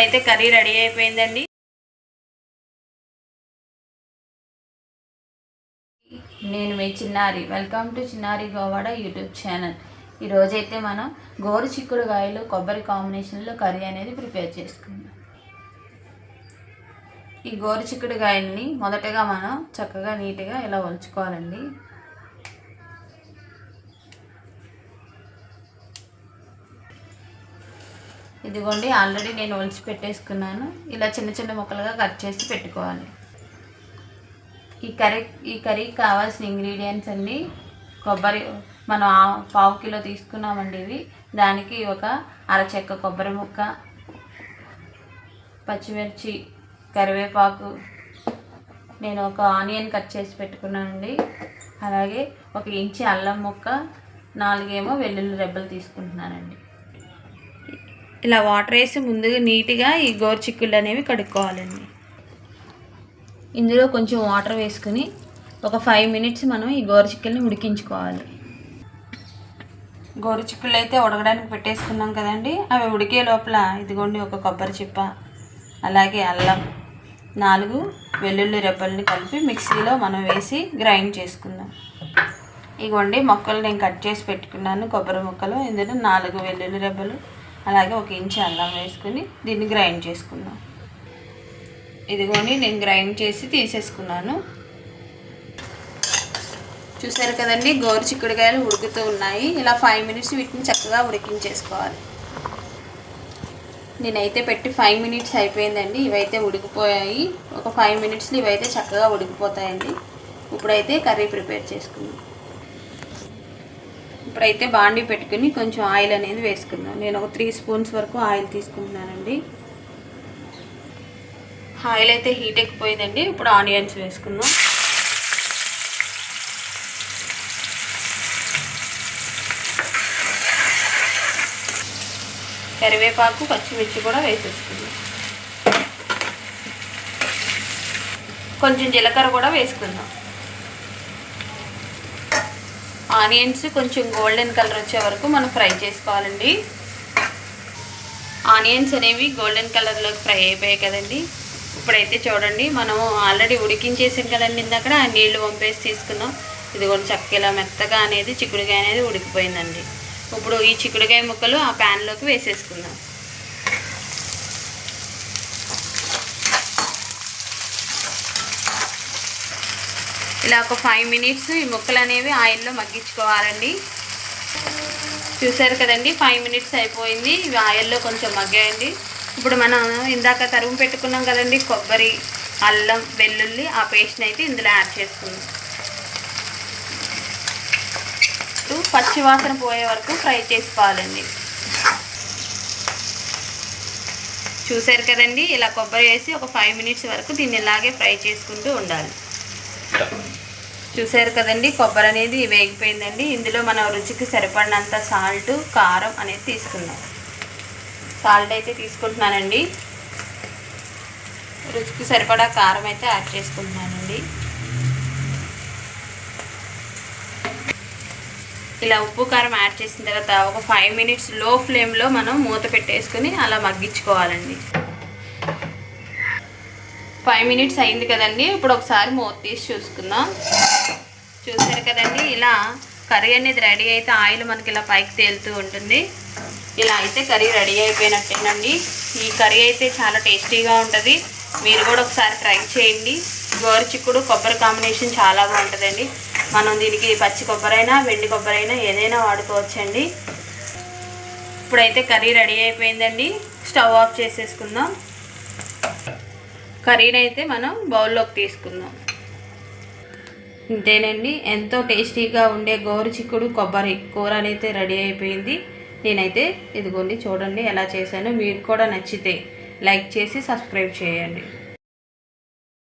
అయితే curry ready అయిపోయిందండి. నేను మీ చిన్నారి. వెల్కమ్ టు చిన్నారి గోవాడ యూట్యూబ్ ఛానల్. ఈరోజైతే మనం గోరు చిక్కుడుకాయలు కొబ్బరి కాంబినేషన్లో కర్రీ అనేది ప్రిపేర్ చేసుకుందాం. ఈ గోరు చిక్కుడుకాయలని మొదటగా మనం చక్కగా నీట్గా ఇలా ఉంచుకోవాలండి ఇదిగోండి ఆల్రెడీ నేను ఒలిచి పెట్టేసుకున్నాను. ఇలా చిన్న చిన్న ముక్కలుగా కట్ చేసి పెట్టుకోవాలి. ఈ కర్రీ ఈ కర్రీకి కావాల్సిన ఇంగ్రీడియంట్స్ అండి కొబ్బరి మనం ఆ- పావు కిలో తీసుకున్నామండి ఇవి. దానికి ఒక అరచెక్క కొబ్బరి ముక్క పచ్చిమిర్చి కరివేపాకు నేను ఒక ఆనియన్ కట్ చేసి పెట్టుకున్నానండి. అలాగే ఒక ఇంచి అల్లం ముక్క నాలుగేమో వెల్లుల్లి రెబ్బలు తీసుకుంటున్నానండి. ఇలా వాటర్ వేసి ముందుగా నీట్గా ఈ గోరు చిక్కుళ్ళు అనేవి కడుక్కోవాలండి. ఇందులో కొంచెం వాటర్ వేసుకుని ఒక ఫైవ్ మినిట్స్ మనం ఈ గోరు చిక్కుల్ని ఉడికించుకోవాలి. గోరు చిక్కులు అయితే ఉడకడానికి పెట్టేసుకున్నాం కదండి. అవి ఉడికే లోపల ఇదిగోండి ఒక కొబ్బరి చిప్ప అలాగే అల్లం నాలుగు వెల్లుల్లి రెబ్బల్ని కలిపి మిక్సీలో మనం వేసి గ్రైండ్ చేసుకుందాం. ఇగోండి మొక్కలు నేను కట్ చేసి పెట్టుకున్నాను కొబ్బరి ముక్కలు. ఇందులో నాలుగు వెల్లుల్లి రెబ్బలు అలాగే ఒక ఇంచు అల్లం వేసుకుని దీన్ని గ్రైండ్ చేసుకుందాం. ఇదిగోండి నేను గ్రైండ్ చేసి తీసేసుకున్నాను. చూసారు కదండి గోరు చిక్కుడుకాయలు ఉడుకుతూ ఉన్నాయి. ఇలా ఫైవ్ మినిట్స్ వీటిని చక్కగా ఉడికించేసుకోవాలి. నేనైతే పెట్టి ఫైవ్ మినిట్స్ అయిపోయిందండి ఇవైతే ఉడికిపోయాయి. ఒక ఫైవ్ మినిట్స్లో ఇవైతే చక్కగా ఉడికిపోతాయండి. ఇప్పుడైతే కర్రీ ప్రిపేర్ చేసుకుందాం. ఇప్పుడైతే బాండి పెట్టుకుని కొంచెం ఆయిల్ అనేది వేసుకుందాం. నేను ఒక త్రీ స్పూన్స్ వరకు ఆయిల్ తీసుకుంటున్నానండి. ఆయిల్ అయితే హీట్ ఎక్కిపోయిందండి. ఇప్పుడు ఆనియన్స్ వేసుకుందాం. కరివేపాకు పచ్చిమిర్చి కూడా వేసేసుకుందాం. కొంచెం జీలకర్ర కూడా వేసుకుందాం. ఆనియన్స్ కొంచెం గోల్డెన్ కలర్ వచ్చే వరకు మనం ఫ్రై చేసుకోవాలండి. ఆనియన్స్ అనేవి గోల్డెన్ కలర్లోకి ఫ్రై అయిపోయాయి కదండి. ఇప్పుడైతే చూడండి మనం ఆల్రెడీ ఉడికించేసాం కదండి ఇందాక ఆ నీళ్ళు పంపేసి తీసుకున్నాం. ఇది కూడా చక్కగా మెత్తగా అనేది చిక్కుడుకాయ అనేది ఉడికిపోయిందండి. ఇప్పుడు ఈ చిక్కుడుకాయ ముక్కలు ఆ ప్యాన్లోకి వేసేసుకుందాం. ఇలా ఒక ఫైవ్ మినిట్స్ ఈ ముక్కలు అనేవి ఆయిల్లో మగ్గించుకోవాలండి. చూసారు కదండి ఫైవ్ మినిట్స్ అయిపోయింది. ఇవి ఆయిల్లో కొంచెం మగ్గాయండి. ఇప్పుడు మనం ఇందాక తరుగు పెట్టుకున్నాం కదండి కొబ్బరి అల్లం వెల్లుల్లి ఆ పేస్ట్ని అయితే ఇందులో యాడ్ చేసుకుందాం. పచ్చివాసన పచ్చి వాసన పోయే వరకు ఫ్రై చేసుకోవాలండి చూసారు కదండి ఇలా కొబ్బరి వేసి ఒక ఫైవ్ మినిట్స్ వరకు దీన్ని ఇలాగే ఫ్రై చేసుకుంటూ ఉండాలి. చూసారు కదండి కొబ్బరి అనేది వేగిపోయిందండి. ఇందులో మనం రుచికి సరిపడినంత సాల్ట్ కారం అనేది తీసుకున్నాం సాల్ట్ అయితే తీసుకుంటున్నానండి. రుచికి సరిపడా కారం అయితే యాడ్ చేసుకుంటున్నానండి. ఇలా ఉప్పు కారం యాడ్ చేసిన తర్వాత ఒక ఫైవ్ మినిట్స్లో ఫ్లేమ్లో మనం మూత పెట్టేసుకుని అలా మగ్గించుకోవాలండి. ఫైవ్ మినిట్స్ అయింది కదండి ఇప్పుడు ఒకసారి మూత తీసి చూసుకుందాం. చూసారు కదండి. ఇలా కర్రీ అనేది రెడీ అయితే ఆయిల్ మనకి ఇలా పైకి తేలుతూ ఉంటుంది. ఇలా అయితే కర్రీ రెడీ అయిపోయినట్టేనండి. ఈ కర్రీ అయితే చాలా టేస్టీగా ఉంటుంది. మీరు కూడా ఒకసారి ట్రై చేయండి. గోరు చిక్కుడు కొబ్బరి కాంబినేషన్ చాలా బాగుంటుందండి. మనం దీనికి పచ్చి కొబ్బరి అయినా వెండి కొబ్బరి అయినా ఏదైనా వాడుకోవచ్చండి. ఇప్పుడైతే కర్రీ రెడీ అయిపోయిందండి. స్టవ్ ఆఫ్ చేసేసుకుందాం. కర్రీని అయితే మనం బౌల్లోకి తీసుకుందాం. ఇంతేనండి ఎంతో టేస్టీగా ఉండే గోరు చిక్కుడు కొబ్బరి కూర అనేది రెడీ అయిపోయింది. నేనైతే ఇదిగోండి చూడండి ఎలా చేశానో. మీకు కూడా నచ్చితే లైక్ చేసి సబ్స్క్రైబ్ చేయండి.